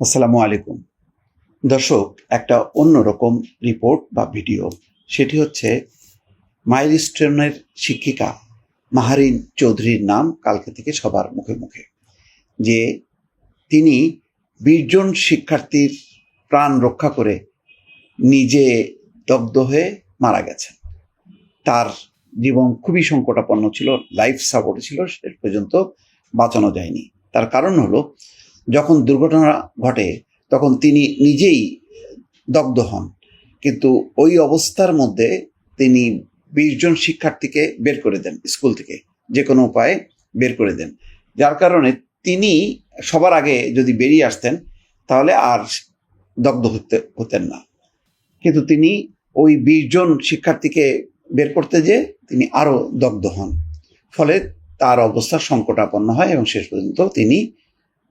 আসসালামু আলাইকুম। দর্শক, একটা অন্যরকম রিপোর্ট বা ভিডিও সেটি হচ্ছে মাইলস্টোনের শিক্ষিকা মাহারিন চৌধুরীর নাম কালকে থেকে সবার মুখে মুখে, যে তিনি বিশজন শিক্ষার্থীর প্রাণ রক্ষা করে নিজে দগ্ধ হয়ে মারা গেছেন। তার জীবন খুবই সংকটাপন্ন ছিল লাইফ সাপোর্ট ছিল শেষ পর্যন্ত বাঁচানো যায়নি। তার কারণ হলো যখন দুর্ঘটনা ঘটে, তখন তিনি নিজেই দগ্ধ হন। কিন্তু ওই অবস্থার মধ্যে তিনি বিশ জন শিক্ষার্থীকে বের করে দেন স্কুল থেকে, যে কোনো উপায়ে বের করে দেন। যার কারণে তিনি সবার আগে যদি বেরিয়ে আসতেন, তাহলে আর দগ্ধ হতে, হতেন না। কিন্তু তিনি ওই বিশ জন শিক্ষার্থীকে বের করতে যে তিনি আরও দগ্ধ হন। ফলে তার অবস্থা সংকটাপন্ন হয় এবং শেষ পর্যন্ত তিনি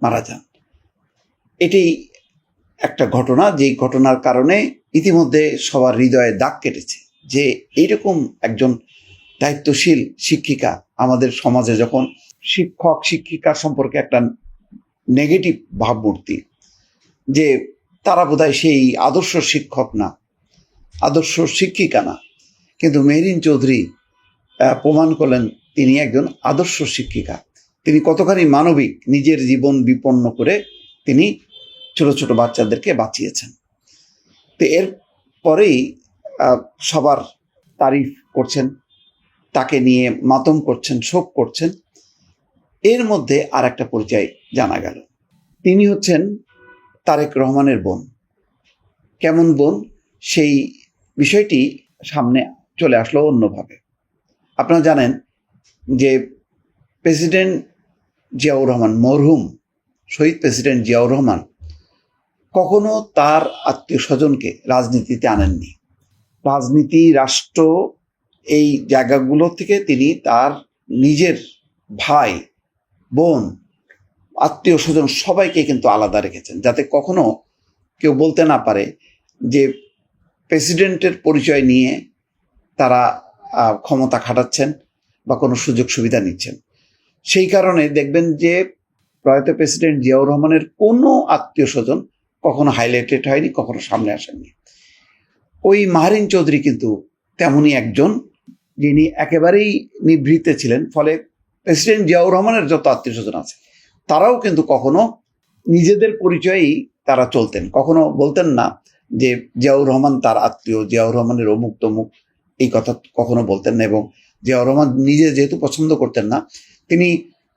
মারা যান। এটি একটা ঘটনা, যেই ঘটনার কারণে ইতিমধ্যে সবার হৃদয়ে দাগ কেটেছে যে এইরকম একজন দায়িত্বশীল শিক্ষিকা আমাদের সমাজে যখন শিক্ষক শিক্ষিকা সম্পর্কে একটা নেগেটিভ ভাবমূর্তি, যে তারা বোধহয় সেই আদর্শ শিক্ষক না, আদর্শ শিক্ষিকা না, কিন্তু মেহরিন চৌধুরী প্রমাণ করলেন তিনি একজন আদর্শ শিক্ষিকা। তিনি কতখানি মানবিক, নিজের জীবন বিপন্ন করে তিনি ছোট ছোট বাচ্চাদেরকে বাঁচিয়েছেন। তো এর পরেই সবার তারিফ করছেন, তাকে নিয়ে মাতম করছেন, শোক করছেন। এর মধ্যে আর একটা পরিচয় জানা গেল। তিনি হচ্ছেন তারেক রহমানের বোন। কেমন বোন? সেই বিষয়টি সামনে চলে আসলো অন্যভাবে। আপনারা জানেন যে প্রেসিডেন্ট জিয়াউর রহমান, মরহুম, শহীদ প্রেসিডেন্ট জিয়াউর রহমান কখনো তার আত্মীয় স্বজনকে রাজনীতিতে আনেননি। রাজনীতি, রাষ্ট্র এই জায়গাগুলো থেকে তিনি তার নিজের ভাই, বোন আত্মীয় স্বজন সবাইকে কিন্তু আলাদা রেখেছেন। যাতে কখনো কেউ বলতে না পারে যে প্রেসিডেন্টের পরিচয় নিয়ে তারা ক্ষমতা খাটাচ্ছেন বা কোনো সুযোগ সুবিধা নিচ্ছেন। সেই কারণে দেখবেন যে প্রয়াত প্রেসিডেন্ট জিয়াউর রহমানের কোনো আত্মীয় স্বজন কখনো হাইলাইটেড হয়নি, কখনো সামনে আসেননি। ওই মাহারিন চৌধুরী কিন্তু তেমনই একজন যিনি একেবারেই নিভৃতে ছিলেন, ফলে প্রেসিডেন্ট জিয়াউর রহমানের যত আত্মীয় স্বজন আছে, তারাও কিন্তু কখনো নিজেদের পরিচয়েই তারা চলতেন। কখনো বলতেন না যে জিয়াউর রহমান তার আত্মীয়, জিয়াউর রহমানের অমুক তমুক, এই কথা কখনো বলতেন না এবং জিয়াউর রহমান নিজে যেহেতু পছন্দ করতেন না, তিনি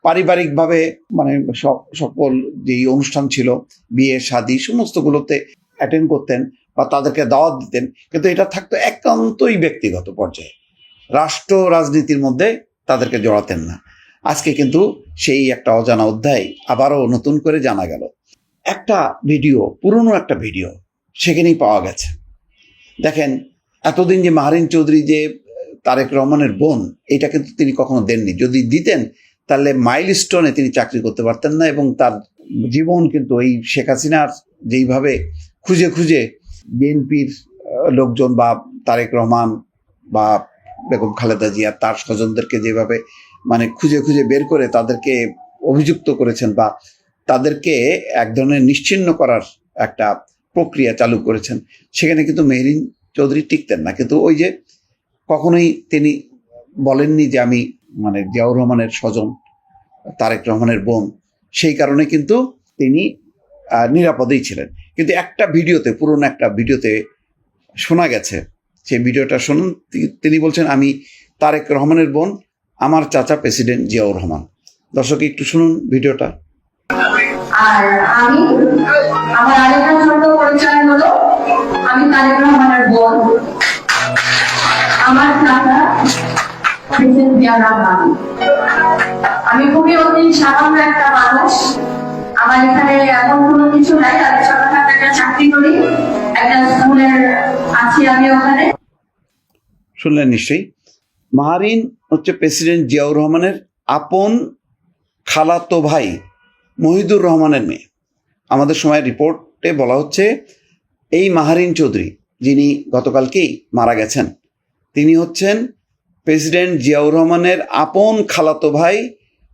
পারিবারিকভাবে মানে সকল যেই অনুষ্ঠান ছিল, বিয়ে, শাদী, সমস্তগুলোতে অ্যাটেন্ড করতেন বা তাদেরকে দাওয়াত দিতেন। কিন্তু এটা থাকতো একান্তই ব্যক্তিগত পর্যায়ে। রাষ্ট্র রাজনীতির মধ্যে তাদেরকে জড়াতেন না। আজকে কিন্তু সেই একটা অজানা অধ্যায় আবারও নতুন করে জানা গেল। একটা ভিডিও, পুরনো একটা ভিডিও সেখানেই পাওয়া গেছে। দেখেন, এতদিন যে মাহারিন চৌধুরী যে, তারেক রহমানের বোন, এটা কিন্তু তিনি কখনো দেননি। যদি দিতেন তাহলে মাইল মাইলস্টোনে তিনি চাকরি করতে পারতেন না এবং তার জীবন কিন্তু এই শেখ হাসিনার যেইভাবে খুঁজে খুঁজে বিএনপির লোকজন বা তারেক রহমান বা বেগম খালেদা জিয়া, তার স্বজনদেরকে যেভাবে মানে খুঁজে খুঁজে বের করে তাদেরকে অভিযুক্ত করেছেন বা তাদেরকে এক ধরনের নিশ্চিহ্ন করার একটা প্রক্রিয়া চালু করেছেন, সেখানে কিন্তু মেহরিন চৌধুরী টিকতেন না। কিন্তু ওই যে কখনোই তিনি বলেননি যে আমি মানে জিয়াউর রহমানের স্বজন, তারেক রহমানের বোন, সেই কারণে কিন্তু তিনি নিরাপদেই ছিলেন। কিন্তু একটা ভিডিওতে, পুরনো একটা ভিডিওতে শোনা গেছে, সেই ভিডিওটা শুনুন তিনি বলছেন, আমি তারেক রহমানের বোন, আমার চাচা প্রেসিডেন্ট জিয়াউর রহমান। দর্শক, একটু শুনুন ভিডিওটা। আমি, আমার আমার চাচা প্রেসিডেন্ট জিয়াউর রহমান আমি খুবই অতি সাধারণ একটা মানুষ। আমার এখানে এমন কোনো কিছু নাই, আমি ছোটখাটো একটা চাকরি করি, একটা স্কুলের আছি আমি ওখানে। শুনলেন নিশ্চয়ই। মাহারিন হচ্ছে প্রেসিডেন্ট জিয়াউর রহমানের আপন খালাতো ভাই মহিদুর রহমানের মেয়ে। আমাদের সময় রিপোর্টে বলা হচ্ছে, এই মাহারিন চৌধুরী, যিনি গতকালকেই মারা গেছেন, তিনি হচ্ছেন প্রেসিডেন্ট জিয়াউর রহমানের আপন খালাতো ভাই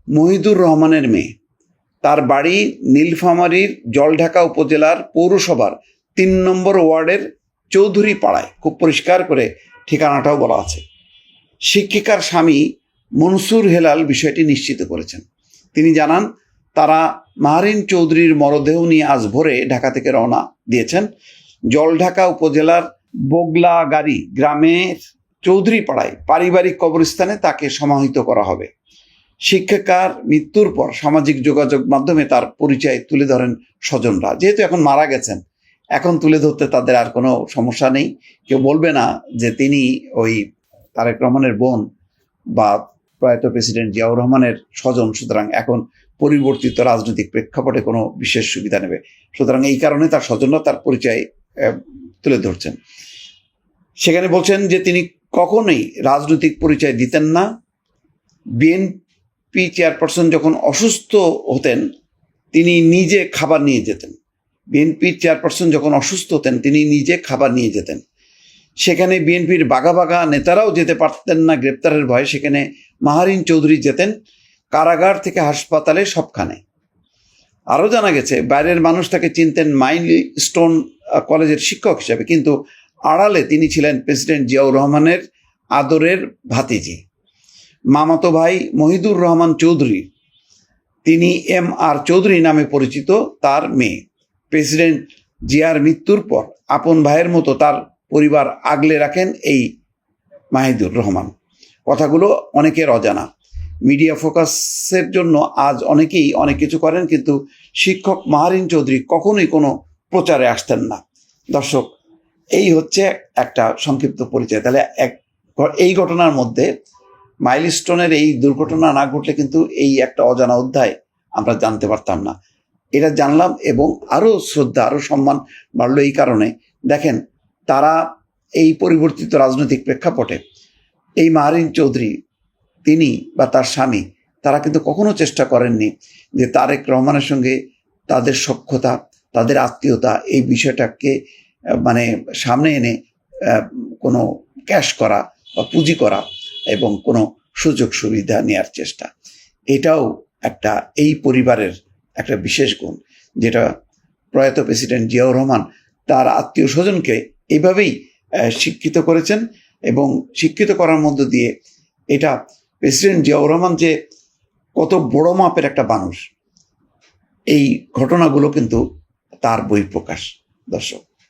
মহিদুর রহমানের মেয়ে। তার বাড়ি নীলফামারীর জলঢাকা উপজেলার পৌরসভার তিন নম্বর ওয়ার্ডের চৌধুরী পাড়ায় খুব পরিষ্কার করে ঠিকানাটাও বলা আছে। শিক্ষিকার স্বামী মনসুর হেলাল বিষয়টি নিশ্চিত করেছেন। তিনি জানান, তারা মাহারিন চৌধুরীর মরদেহ নিয়ে আজ ভোরে ঢাকা থেকে রওনা দিয়েছেন। জলঢাকা উপজেলার বগলাগাড়ি গ্রামের চৌধুরী পাড়ায় পারিবারিক কবরস্থানে তাকে সমাহিত করা হবে। শিক্ষিকার মৃত্যুর পর সামাজিক যোগাযোগ মাধ্যমে তার পরিচয় তুলে ধরেন স্বজনরা। যেহেতু এখন মারা গেছেন, এখন তুলে ধরতে তাদের আর কোনো সমস্যা নেই। কেউ বলবে না যে তিনি ওই তারেক রহমানের বোন বা প্রয়াত প্রেসিডেন্ট জিয়াউর রহমানের স্বজন। সুতরাং এখন পরিবর্তিত রাজনৈতিক প্রেক্ষাপটে কোনো বিশেষ সুবিধা নেবে। সুতরাং এই কারণে তার স্বজনরা তার পরিচয় তুলে ধরছেন। সেখানে বলছেন যে তিনি কখনোই রাজনৈতিক পরিচয় দিতেন না। বিএনপি চেয়ারপারসন যখন অসুস্থ হতেন, তিনি নিজে খাবার নিয়ে যেতেন। বিএনপির চেয়ারপারসন যখন অসুস্থ হতেন, তিনি নিজে খাবার নিয়ে যেতেন। সেখানে বিএনপির বাঘা বাঘা নেতারাও যেতে পারতেন না গ্রেপ্তারের ভয়ে। সেখানে মাহারিন চৌধুরী যেতেন কারাগার থেকে হাসপাতালে সবখানে। আরও জানা গেছে, বাইরের মানুষ তাকে চিনতেন মাইলি স্টোন কলেজের শিক্ষক হিসেবে। কিন্তু আড়ালে তিনি ছিলেন প্রেসিডেন্ট জিয়াউর রহমানের আদরের ভাতিজি। মামাতো ভাই মহিদুর রহমান চৌধুরী, তিনি এম আর চৌধুরী নামে পরিচিত তার মেয়ে। প্রেসিডেন্ট জিয়ার মৃত্যুর পর আপন ভাইয়ের মতো তার পরিবার আগলে রাখেন এই মাহিদুর রহমান। কথাগুলো অনেকের অজানা। মিডিয়া ফোকাসের জন্য আজ অনেকেই অনেক কিছু করেন, কিন্তু শিক্ষক মাহারিন চৌধুরী কখনোই কোনো প্রচারে আসতেন না। দর্শক এই হচ্ছে একটা সংক্ষিপ্ত পরিচয়। তাহলে এক এই ঘটনার মধ্যে মাইলস্টোনের এই দুর্ঘটনা না ঘটলে কিন্তু এই একটা অজানা অধ্যায় আমরা জানতে পারতাম না। এটা জানলাম এবং আরও শ্রদ্ধা আরও সম্মান বাড়লো এই কারণে। দেখেন, তারা এই পরিবর্তিত রাজনৈতিক প্রেক্ষাপটে এই মাহারিন চৌধুরী, তিনি বা তার স্বামী, তারা কিন্তু কখনো চেষ্টা করেননি যে তারেক রহমানের সঙ্গে তাদের সক্ষতা তাদের আত্মীয়তা এই বিষয়টাকে মানে সামনে এনে কোনো ক্যাশ করা বা পুঁজি করা এবং কোনো সুযোগ সুবিধা নেওয়ার চেষ্টা। এটাও একটা, এই পরিবারের একটা বিশেষ গুণ, যেটা প্রয়াত প্রেসিডেন্ট জিয়াউর রহমান তার আত্মীয় স্বজনকে এইভাবেই শিক্ষিত করেছেন এবং শিক্ষিত করার মধ্য দিয়ে এটা প্রেসিডেন্ট জিয়াউর রহমান যে কত বড় মাপের একটা মানুষ, এই ঘটনাগুলো কিন্তু তার বই প্রকাশ দর্শক।